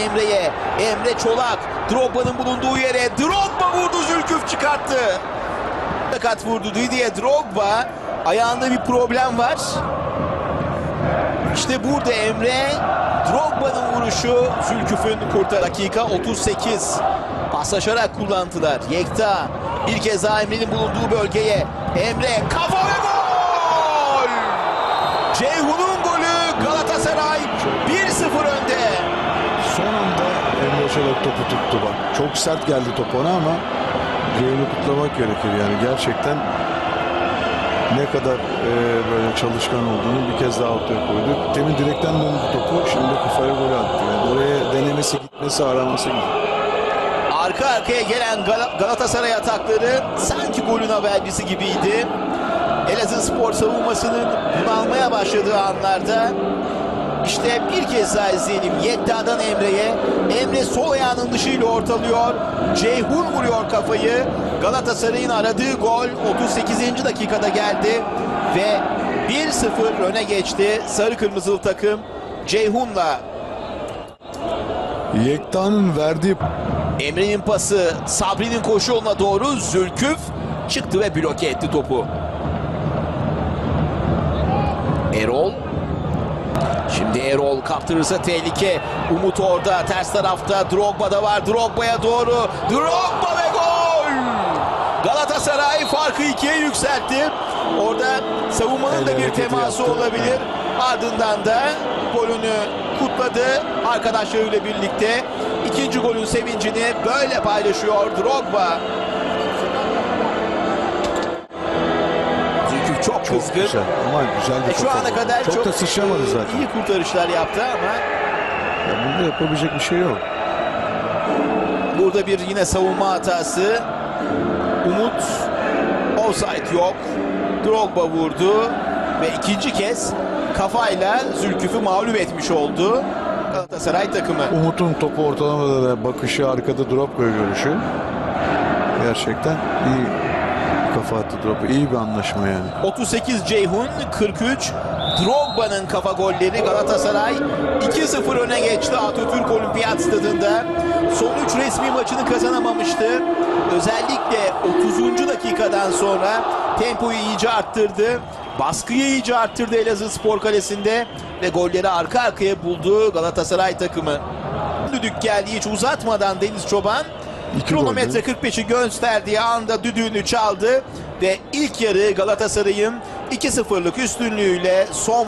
Emre'ye. Emre Çolak. Drogba'nın bulunduğu yere. Drogba vurdu Zülküf çıkarttı. Sakat vurdu Didier Drogba. Ayağında bir problem var. İşte burada Emre Drogba'nın vuruşu Zülküf'ün kurtar. Dakika 38. Paslaşarak kullandılar. Yekta bir kez daha Emre'nin bulunduğu bölgeye. Emre kafa ve gol! Ceyhun'un golü Galatasaray 1-0 önde. Çolak topu tuttu bak. Çok sert geldi top ona ama Ceyhun'u kutlamak gerekir yani gerçekten ne kadar e, böyle çalışkan olduğunu bir kez daha ortaya koydu. Demin direkten döndü topu şimdi kafaya gol attı. Yani oraya denemesi gitmesi araması gibi. Arka arkaya gelen Gal- Galatasaray atakları sanki golün habercisi gibiydi. Elazığ Spor savunmasının bunalmaya başladığı anlarda işte bir kez daha izleyelim. Yekta'dan Emre'ye. Emre sol ayağının dışıyla ortalıyor. Ceyhun vuruyor kafayı. Galatasaray'ın aradığı gol 38. dakikada geldi. Ve 1-0 öne geçti. Sarı kırmızılı takım Ceyhun'la Yekta'nın verdiği Emre'nin pası Sabri'nin koşu yoluna doğru Zülküf çıktı ve bloke etti topu. Erol. Şimdi Erol kaptırırsa tehlike. Umut orada ters tarafta Drogba da var. Drogba'ya doğru. Drogba ve gol! Galatasaray farkı ikiye yükseltti. Orada savunmanın da bir teması olabilir. Ardından da golünü kutladı arkadaşlarıyla birlikte. ikinci golün sevincini böyle paylaşıyor Drogba. Çok, kızgın. güzel ama güzel bir E, şu ana kadar çok, çok, da sıçramadı zaten. iyi kurtarışlar yaptı ama Ya burada yapabilecek bir şey yok. burada bir yine savunma hatası. Umut offside yok. Drogba vurdu ve ikinci kez kafayla Zülküf'ü mağlup etmiş oldu Galatasaray takımı. Umut'un topu ortalamada da bakışı arkada Drogba'ya görüşü. Gerçekten iyi kafa attı Drogba. İyi bir anlaşma yani. 38 Ceyhun, 43 Drogba'nın kafa golleri Galatasaray 2-0 öne geçti Atatürk Olimpiyat Stadında. Son 3 resmi maçını kazanamamıştı. Özellikle 30. dakikadan sonra tempoyu iyice arttırdı. Baskıyı iyice arttırdı Elazığ Spor Kalesi'nde ve golleri arka arkaya buldu Galatasaray takımı. Düdük geldi hiç uzatmadan Deniz Çoban İki kronometre golde. 45'i gösterdiği anda düdüğünü çaldı ve ilk yarı Galatasaray'ın 2-0'lık üstünlüğüyle son